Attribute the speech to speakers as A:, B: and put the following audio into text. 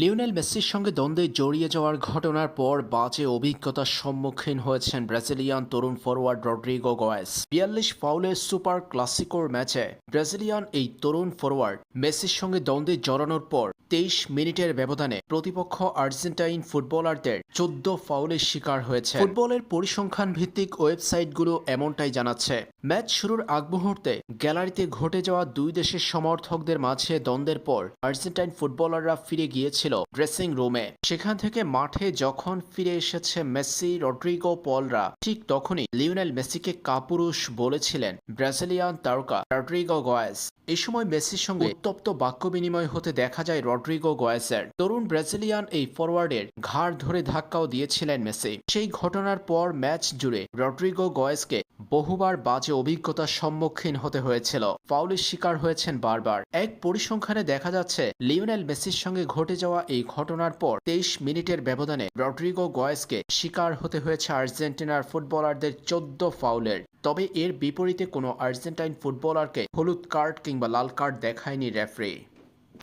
A: Lionel মেসির সঙ্গে দ্বন্দ্বে জড়িয়ে যাওয়ার ঘটনার পর বাজে অভিজ্ঞতার সম্মুখীন হয়েছেন ব্রাজিলিয়ান তরুণ ফরোয়ার্ড রড্রিগো গয়েস। বিয়াল্লিশ ফাউলের সুপার ক্লাসিকোর ম্যাচে ব্রাজিলিয়ান এই তরুণ ফরোয়ার্ড মেসির সঙ্গে দ্বন্দ্বে জড়ানোর পর তেইশ মিনিটের ব্যবধানে প্রতিপক্ষ আর্জেন্টাইন ফুটবলারদের চোদ্দ ফাউলের শিকার হয়েছে। ফুটবলের পরিসংখ্যান ভিত্তিক ওয়েবসাইটগুলো এমনটাই জানাচ্ছে। ম্যাচ শুরুর আগ মুহূর্তে গ্যালারিতে ঘটে যাওয়া দুই দেশের সমর্থকদের মাঝে দ্বন্দ্বের পর আর্জেন্টাইন ফুটবলাররা ফিরে গিয়েছিল ড্রেসিং রুমে। সেখান থেকে মাঠে যখন ফিরে এসেছে মেসি, রড্রিগো, পলরা, ঠিক তখনই লিওনেল মেসিকে কাপুরুষ বলেছিলেন ব্রাজিলিয়ান তারকা রড্রিগো গয়েস। এই সময় মেসির সঙ্গে উত্তপ্ত বাক্য বিনিময় হতে দেখা যায় রড্রিগো গয়েসের। তরুণ ব্রাজিলিয়ান এই ফরওয়ার্ডের ঘাড় ধরে ধাক্কাও দিয়েছিলেন মেসি। সেই ঘটনার পর ম্যাচ জুড়ে রড্রিগো গয়েসকে বহুবার বাজে অভিজ্ঞতার সম্মুখীন হতে হয়েছিল। ফাউলের শিকার হয়েছেন বারবার। এক পরিসংখ্যানে দেখা যাচ্ছে, লিওনেল মেসির সঙ্গে ঘটে যাওয়া এই ঘটনার পর তেইশ মিনিটের ব্যবধানে রড্রিগো গয়েসকে শিকার হতে হয়েছে আর্জেন্টিনার ফুটবলারদের চোদ্দ ফাউলের। তবে এর বিপরীতে কোনো আর্জেন্টাইন ফুটবলারকে হলুদ কার্ড কিংবা লাল কার্ড দেখায়নি রেফারি।